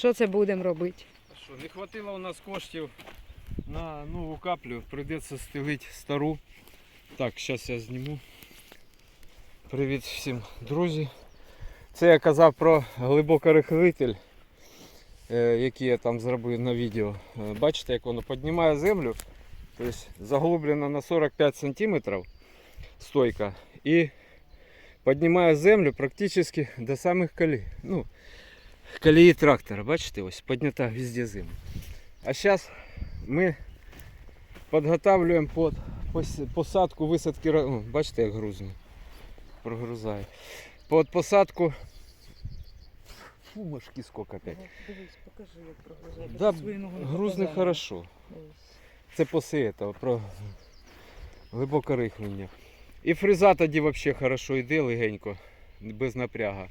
Що це будемо робити? Що, не хватило у нас коштів на нову каплю, прийдеться стелити стару. Так, зараз я зніму. Привіт всім, друзі. Це я казав про глибокорихлитель, е, який я там зробив на відео. Е, Бачите, як воно піднімає землю. Тобто заглублена на 45 см стойка і піднімає землю практично до самих колій. Ну, колії трактора. Бачите, ось піднята везде земля. А зараз ми підготовлюємо під посадку висадки. О, бачите, як грузно прогрузає. Під посадку. Фу, мошки сколько опять. Дивись, покажи, як прогрузає. Да, грузний хорошо. Це після цього, про глибоке рихлення. І фреза тоді взагалі хорошо йде легенько, без напряга.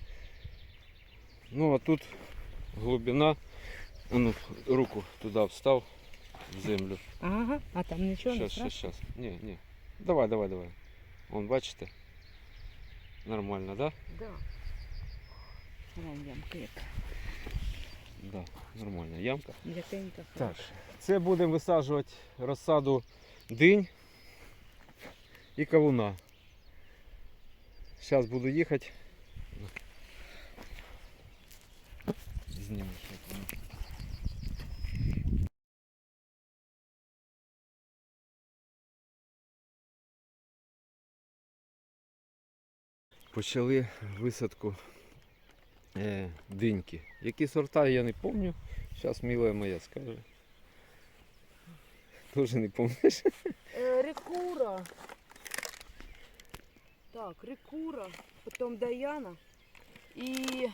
Ну а тут глибина. Ну, руку туди встав в землю. Ага, а там нічого не Щас, щас, страшно? щас. Ні, ні. Давай, давай, давай. Вон, бачите? Нормально, да? Да. Вон ямка яка. Да, нормальна ямка. М'якенька. Так, це будемо висаджувати розсаду динь і кавуна. Зараз буду їхати. Зніму. Почали висадку е, диньки. Які сорта я не пам'ятаю. Зараз милая моя скаже. Тоже не пам'ятаєш? Е, Рекура. Так, Рекура, потім Даяна і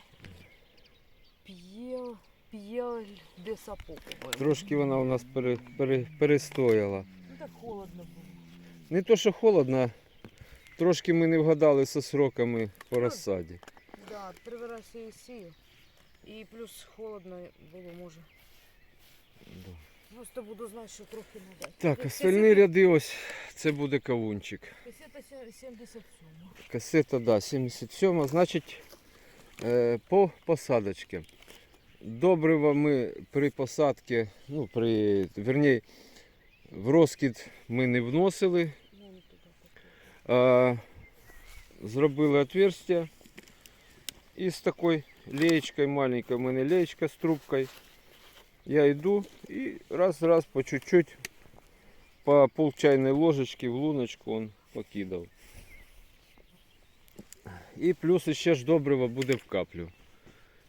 П'єл, П'єль де Сапо. Трошки вона у нас пере, пере, перестояла. Ну так холодно було. Не то, що холодно, трошки ми не вгадали зі сроками по розсаді. Да, перший раз я її сію. І плюс холодно було, може. Да. Просто буду знати, що трохи надати. Так, остальні ряди ось це буде кавунчик. Касета 77. Касета, да, 77, значить по посадочці. Добрива ми при посадці, ну, при, верні, в розкид ми не вносили, зробили отверстие і з такою леєчкою, маленькою, у мене леєчка з трубкою. Я йду і раз-раз по чуть-чуть, по пол чайної ложечки в луночку он покидав. І плюс ще ж добриво буде в каплю.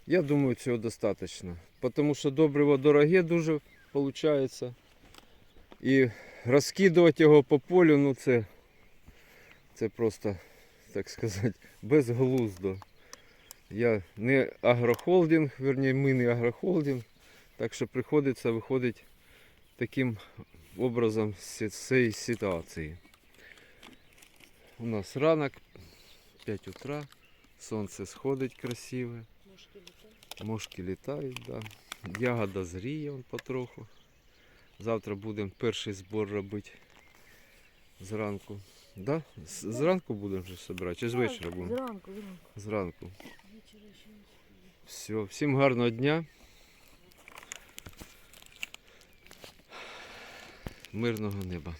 Я думаю, цього достатньо. Тому що добриво дороге дуже виходить. І розкидувати його по полю, ну це, це просто, так сказати, безглуздо. Я не агрохолдинг, верні, ми не агрохолдинг, так що приходиться виходити таким образом з цієї ситуації. У нас ранок, 5 утра, сонце сходить красиве, Мошки літають. мошки літають, да. ягода зріє он потроху. Завтра будемо перший збор робити зранку. Да? Зранку будемо вже збирати, чи з вечора будемо? Зранку, зранку. Все, всім гарного дня. Мирного неба.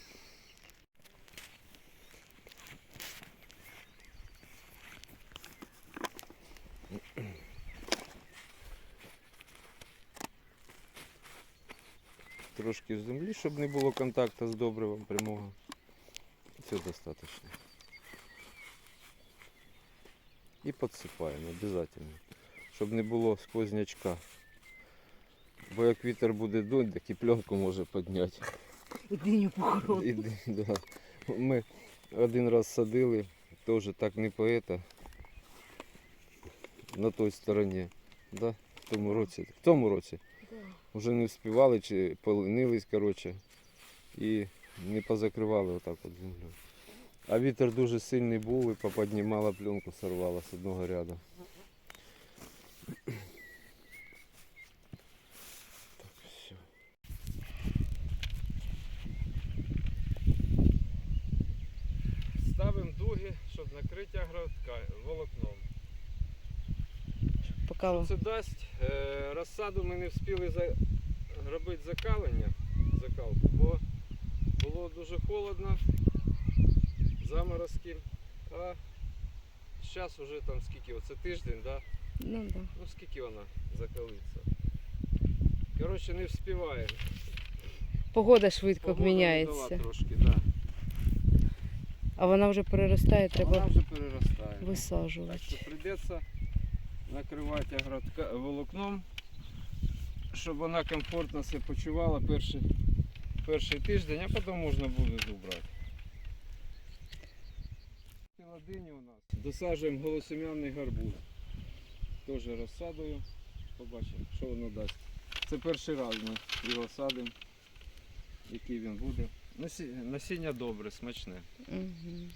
Трошки землі, щоб не було контакту з добривом прямого. Все достатньо. І підсипаємо обов'язково щоб не було сквознячка. Бо як вітер буде дуть, так і пленку може підняти. І диню. І, да. Ми один раз садили, теж так не поета на той стороні. Да? В тому році. В тому році. Вже не вспівали чи поленились, коротше, і не позакривали отак от землю. А вітер дуже сильний був і поподнімала пленку, сорвала з одного ряду. Ставимо дуги, щоб накрити агроволокном. Цікаво. Що це дасть? Е, розсаду ми не встигли за... робити закалення, закалку, бо було дуже холодно, заморозки. А зараз вже там скільки, оце тиждень, да? Ну да. ну скільки вона закалиться. Коротше, не вспіває. Погода швидко Погода міняється. трошки, да. А вона вже переростає, Вона вже переростає. Так що прийдеться накривати агротка волокном, щоб вона комфортно себе почувала перший, перший тиждень, а потім можна буде зубрати. Ладині у нас досаджуємо голосім'яний гарбуз. Теж розсадою. Побачимо, що воно дасть. Це перший раз ми його садимо, який він буде. Насіння добре, смачне. Угу.